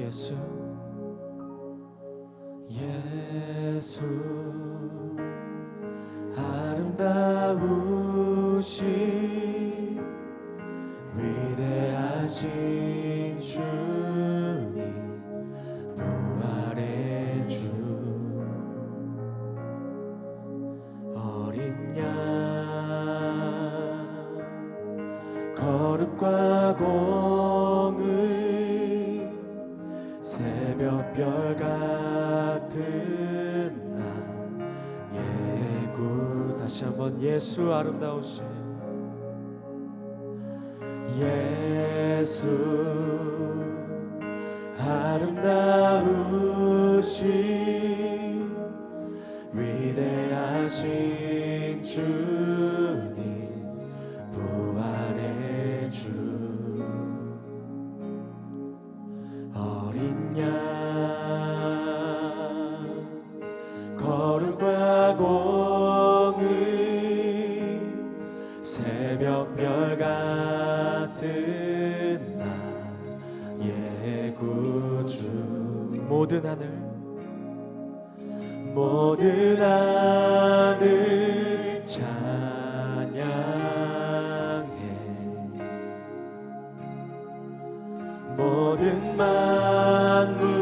예수. 예수 아름다우신 예수 아름다우신 위대하신 주 모든 만물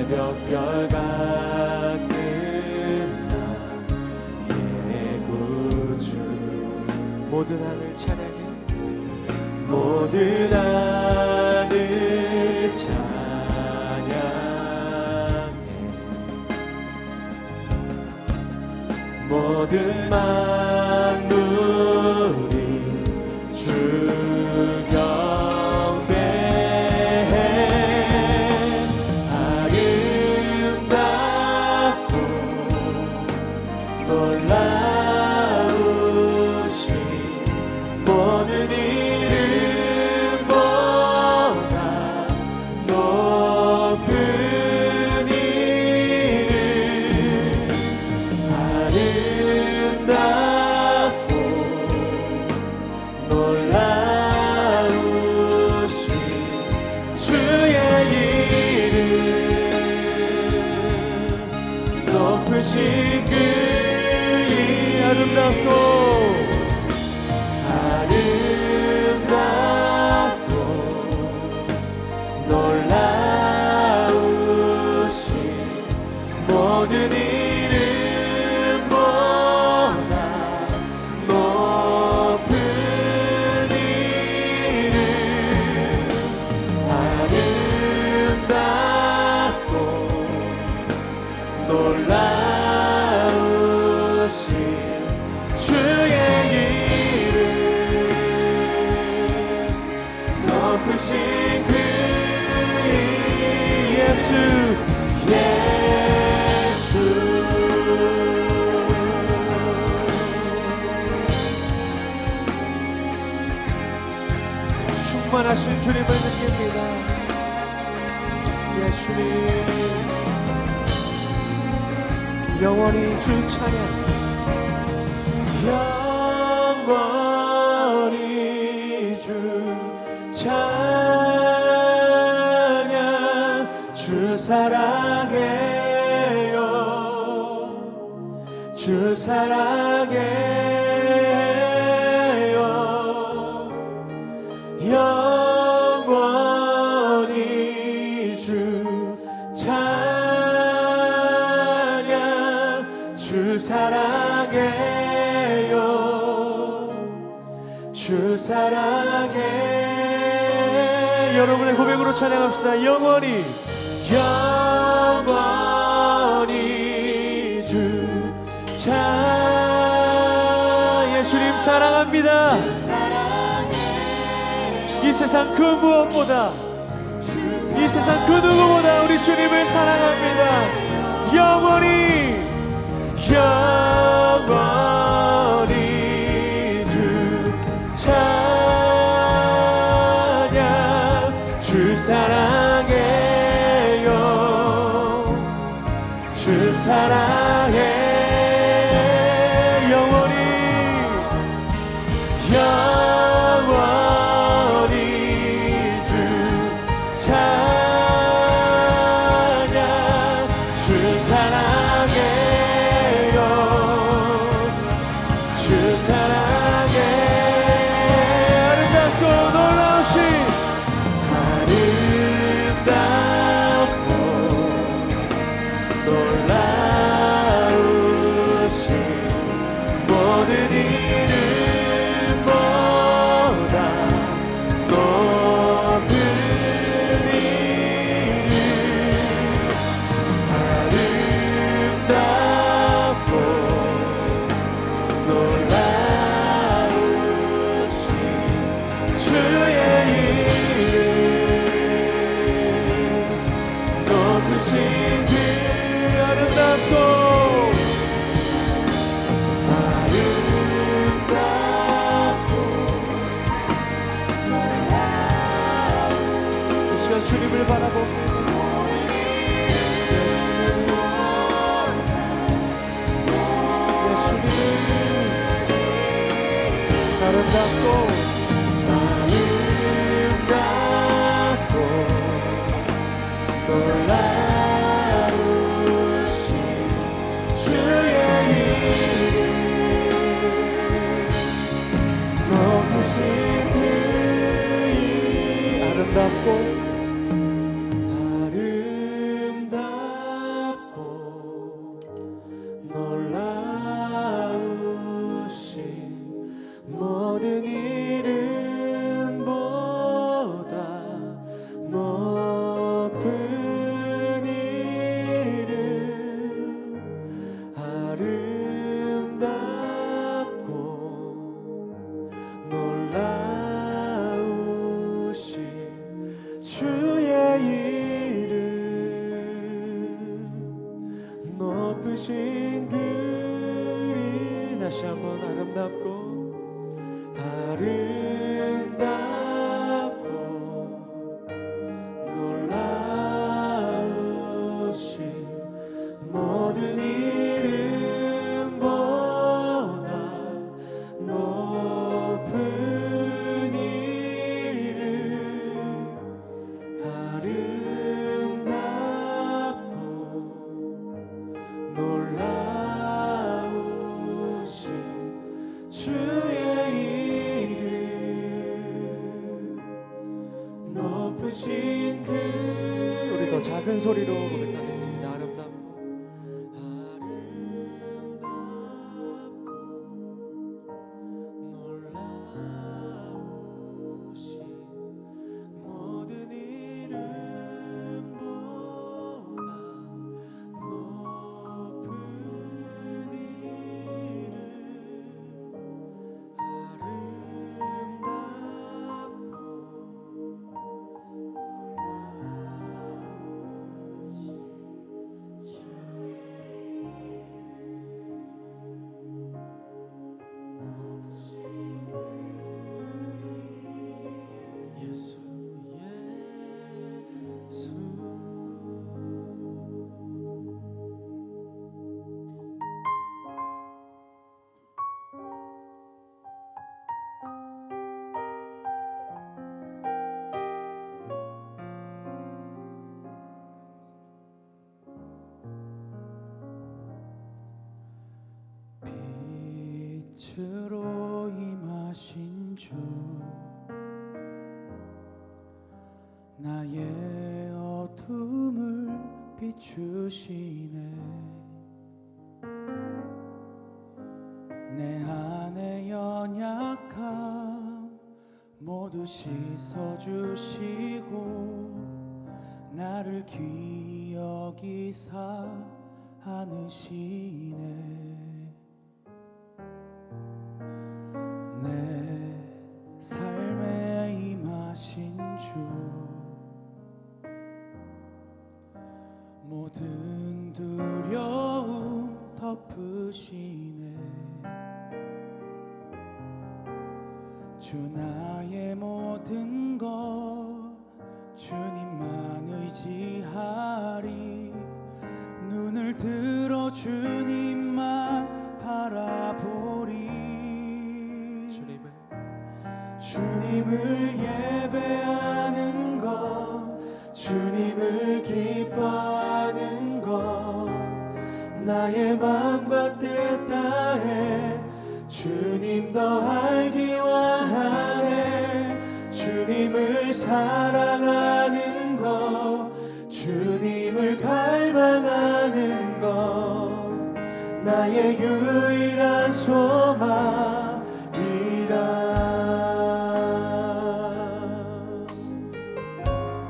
새벽별 같은 나의 구주. 모든 하늘 찬양해. 모든 하늘 찬양해. 모든 마음 사랑해. 여러분의 고백으로 찬양합시다. 영원히. 영원히 주 차예 주님 사랑합니다. 이 세상 그 무엇보다 이 세상 그 누구보다 우리 주님을 사랑합니다. 영원히. 영원히 주 차. 사랑. 소리로 빛으로 임하신 주 나의 어둠을 비추시네. 내 안의 연약함 모두 씻어주시고 나를 기억이사 않으시 주 나의 모든 것 주님만 의지하리. 눈을 들어 주님만 바라보리. 주님을. 주님을 예배하는 것 주님을 기뻐하는 것 나의 마음과 뜻 다해 주님 더 알기 주님을 사랑하는 것 주님을 갈망하는 것 나의 유일한 소망이라.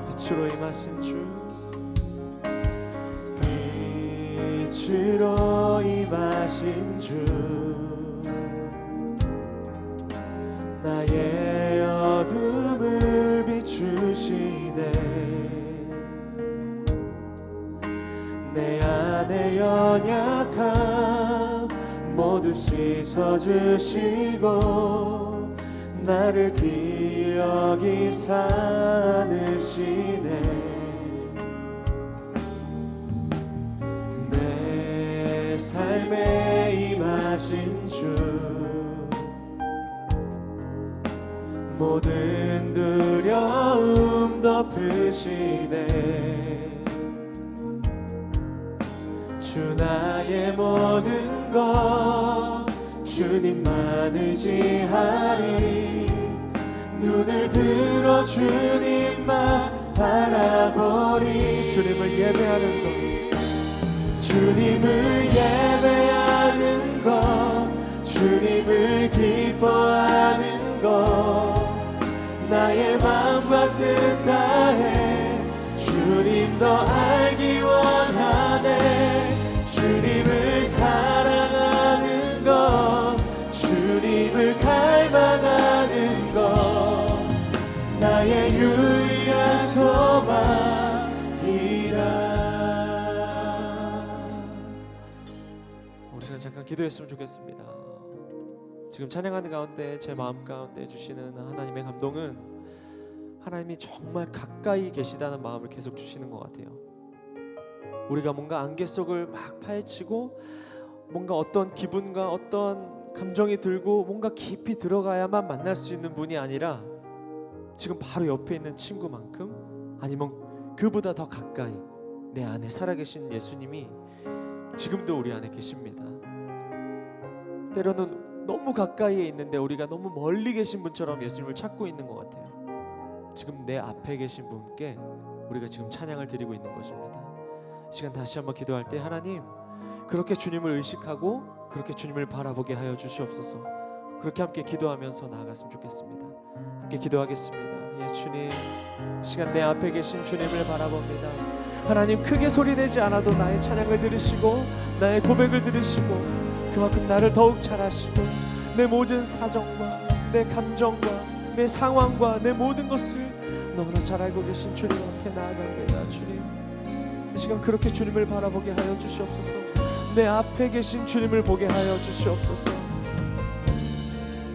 빛으로 임하신 주 빛으로 임하신 주 씻어주시고 나를 기억이 사느시네. 내 삶에 임하신 주 모든 두려움 덮으시네. 주 나의 모든 것 주님만 의지하리. 눈을 들어 주님만 바라보리. 주님을 예배하는 것. 주님을 예배하는 것. 주님을 기뻐하는 것. 나의 마음과 뜻 다해 주님 더 알기 주님을 갈망하는 것 나의 유일한 소망이라 우리 시간 잠깐 기도했으면 좋겠습니다. 지금 찬양하는 가운데 제 마음 가운데 주시는 하나님의 감동은 하나님이 정말 가까이 계시다는 마음을 계속 주시는 것 같아요. 우리가 뭔가 안개 속을 막 파헤치고 뭔가 어떤 기분과 어떤 감정이 들고 뭔가 깊이 들어가야만 만날 수 있는 분이 아니라 지금 바로 옆에 있는 친구만큼 아니면 그보다 더 가까이 내 안에 살아계신 예수님이 지금도 우리 안에 계십니다. 때로는 너무 가까이에 있는데 우리가 너무 멀리 계신 분처럼 예수님을 찾고 있는 것 같아요. 지금 내 앞에 계신 분께 우리가 지금 찬양을 드리고 있는 것입니다. 이 시간 다시 한번 기도할 때 하나님 그렇게 주님을 의식하고 그렇게 주님을 바라보게 하여 주시옵소서. 그렇게 함께 기도하면서 나아갔으면 좋겠습니다. 함께 기도하겠습니다. 예, 주님, 이 시간 내 앞에 계신 주님을 바라봅니다. 하나님 크게 소리내지 않아도 나의 찬양을 들으시고 나의 고백을 들으시고 그만큼 나를 더욱 잘 아시고 내 모든 사정과 내 감정과 내 상황과 내 모든 것을 너무나 잘 알고 계신 주님 앞에 나아갑니다. 주님, 이 시간 그렇게 주님을 바라보게 하여 주시옵소서. 내 앞에 계신 주님을 보게 하여 주시옵소서.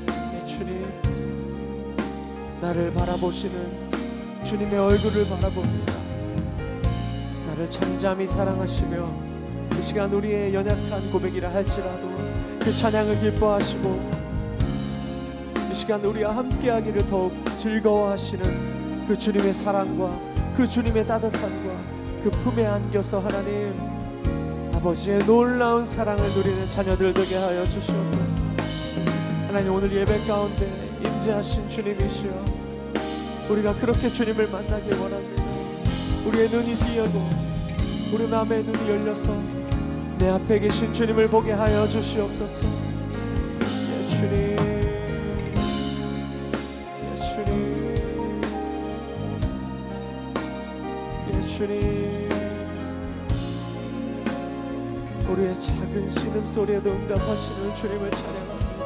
네, 주님, 나를 바라보시는 주님의 얼굴을 바라봅니다. 나를 잠잠히 사랑하시며 이 시간 우리의 연약한 고백이라 할지라도 그 찬양을 기뻐하시고 이 시간 우리와 함께하기를 더욱 즐거워하시는 그 주님의 사랑과 그 주님의 따뜻함과 그 품에 안겨서 하나님 아버지의 놀라운 사랑을 누리는 자녀들 되게 하여 주시옵소서. 하나님 오늘 예배 가운데 임재하신 주님이시여 우리가 그렇게 주님을 만나길 원합니다. 우리의 눈이 띄어도 우리 마음의 눈이 열려서 내 앞에 계신 주님을 보게 하여 주시옵소서. 예 주님 예 주님 예 주님 우리의 작은 신음소리에도 응답하시는 주님을 찬양합니다.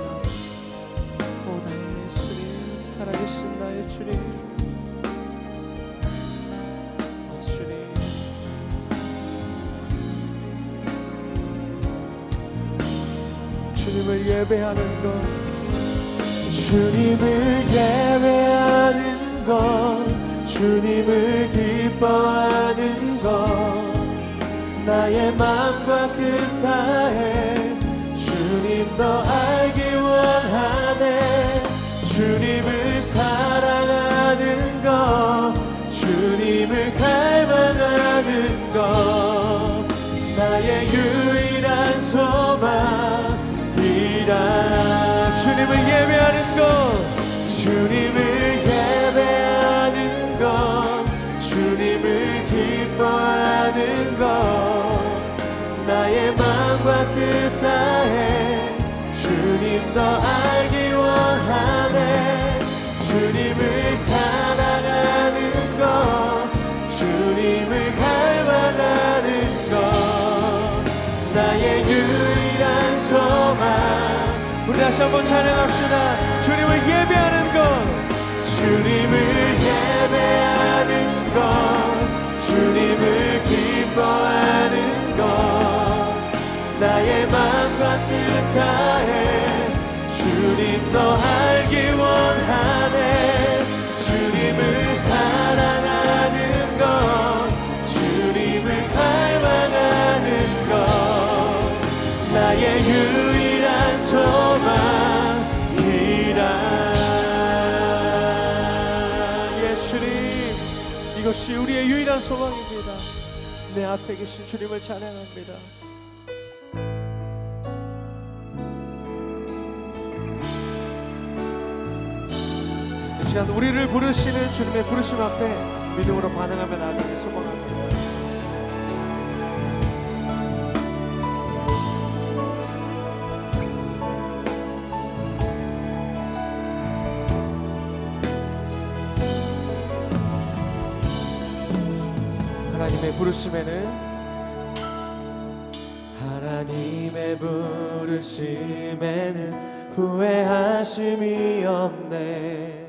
오 나의 예수님 살아계신 나의 주님. 주님을 예배하는 것 주님을 예배하는 것 주님을 기뻐하는 것 나의 마음과 뜻 다해 주님 더 알기 원하네. 주님을 사랑하는 것 주님을 갈망하는 것 나의 유일한 소망이라. 주님을 예배하는 것 주님을 예배하는 것 주님을 기뻐하는 것 더 알기 원하네. 주님을 사랑하는 것 주님을 갈망하는 것. 나의 유일한 소망. 우리 다시 한번 찬양합시다. 주님을 예배하는 것 주님을 예배하는 것 주님을 기뻐하는 것. 나의 마음과 뜻 다해 더 알기 원하네. 주님을 사랑하는 것 주님을 갈망하는 것. 나의 유일한 소망이라 예수님. 이것이 우리의 유일한 소망입니다. 내 앞에 계신 주님을 찬양합니다 시간 우리를 부르시는 주님의 부르심 앞에 믿음으로 반응하며 나아가길 소망합니다. 하나님의 부르심에는 하나님의 부르심에는 후회하심이 없네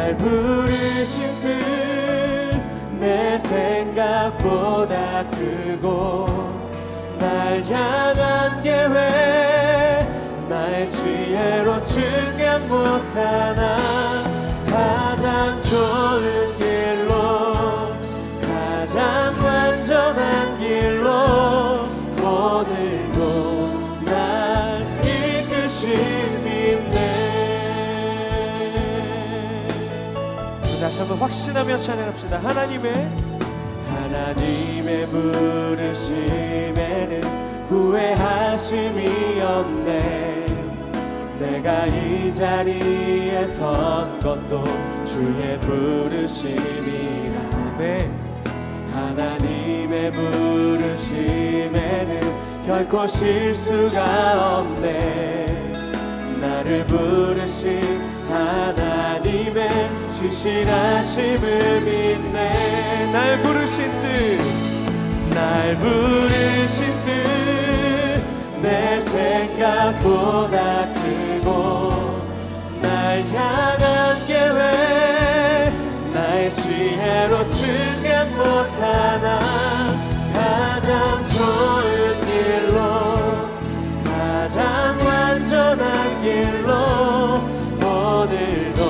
날 부르신 뜻내 생각보다 크고 날 향한 계획 나의 지혜로 측량 못하나 가장 좋은 다시 한번 확신하며 찬양합시다. 하나님의 하나님의 부르심에는 후회하심이 없네. 내가 이 자리에 선 것도 주의 부르심이라. 네. 하나님의 부르심에는 결코 실수가 없네. 나를 부르신 하나님 의 충실하심을 믿네. 날 부르신 날 부르신 뜻내 생각보다 크고 날 향한 계획 나의 지혜로 증명 못하나 가장 좋은 길로 가장 완전한 길로 오늘도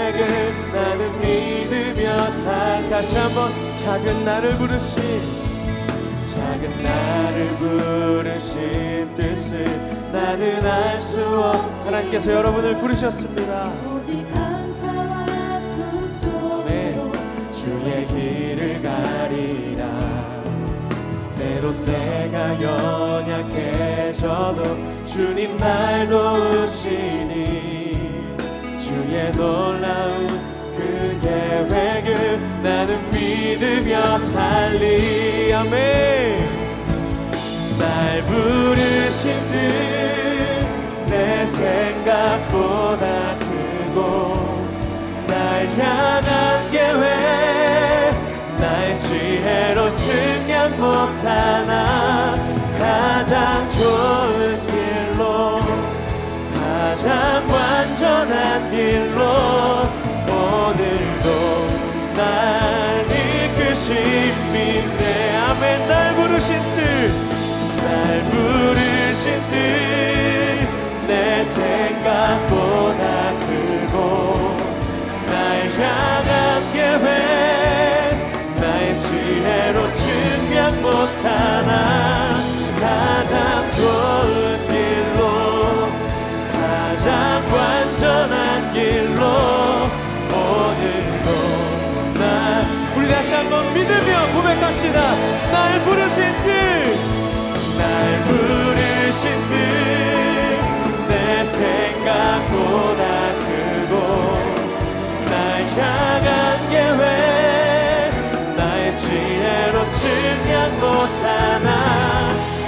살 다시 한번 작은 나를 부르신 작은 나를 부르신 뜻을 나는 알 수 없지. 하나님께서 여러분을 부르셨습니다. 오직 감사와 순종으로 네. 주의 길을 가리라. 때론 내가 연약해져도 주님 날 도우시니 주의 놀라운 나는 믿으며 살리. 아멘. 날 부르신 듯 내 생각보다 크고 날 향한 계획 나의 지혜로 증명 못하나 가장 좋은 길로 가장 완전한 길로 오늘도 날 이끄신 믿네 아멘. 날 부르신 뜻날 부르신 뜻내 생각보다 크고 날 향한 계획 나의 지혜로 증명 못하나 고백합시다. 날 부르신 뜻날 부르신 뜻내 생각보다 크고 날 향한 계획 나의 지혜로 증명 못하나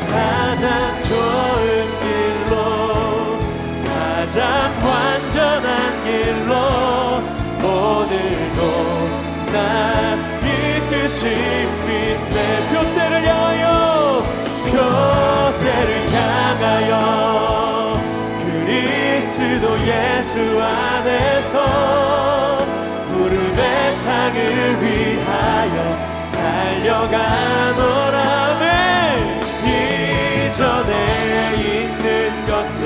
가장 좋은 길로 가장 완전한 길로 오늘도 날이 예수 안에서 구름의 상을 위하여 달려가노라네 이전에 있는 것을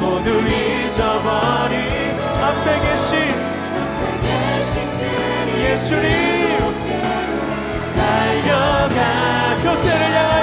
모두 잊어버리 앞에 계신 예수님. 달려가 교태를 향하여